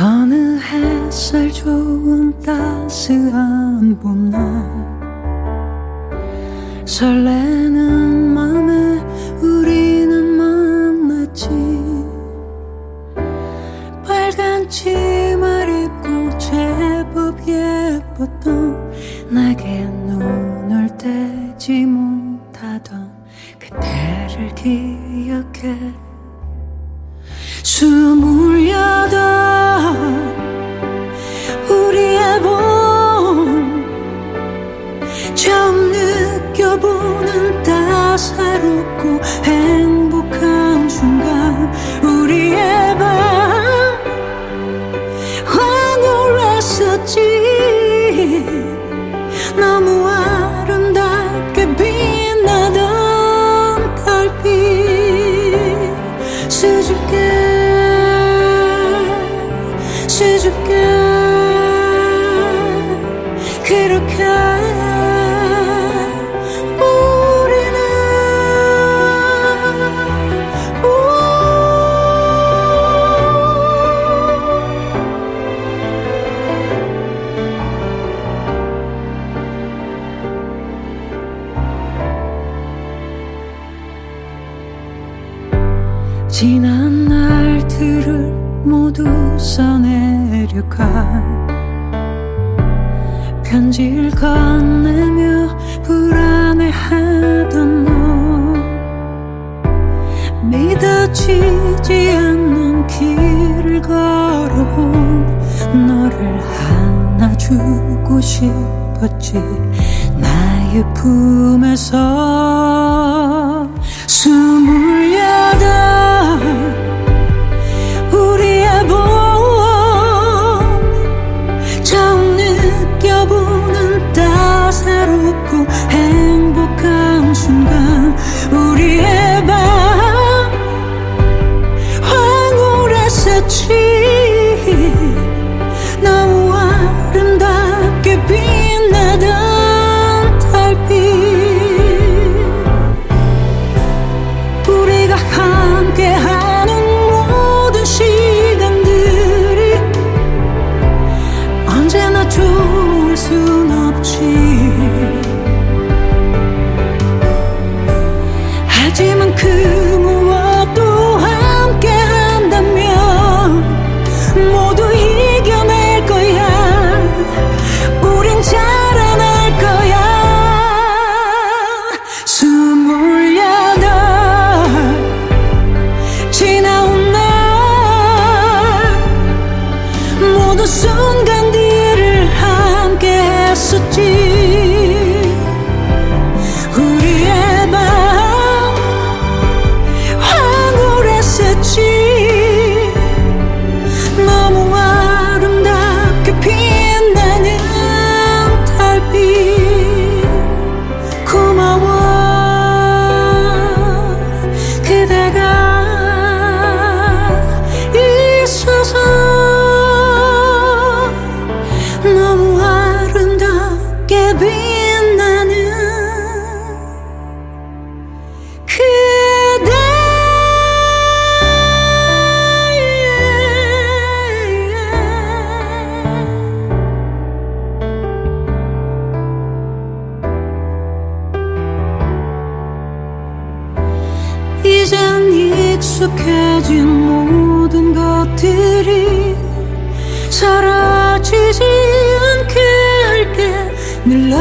어느 햇살 좋은 따스한 봄날 설레는 맘에 우리는 만났지. 빨간 치마를 입고 제법 예뻤던 내게 눈을 떼지 못하던 그때를 기억해. 스물 나던 지난 날들을 모두 써내려가 편지를 건네며 불안해하던 너. 믿어지지 않는 길을 걸어온 너를 안아주고 싶었지. 나의 품에서 이젠 익숙해진 모든 것들이 사라지지 않게 할게 늘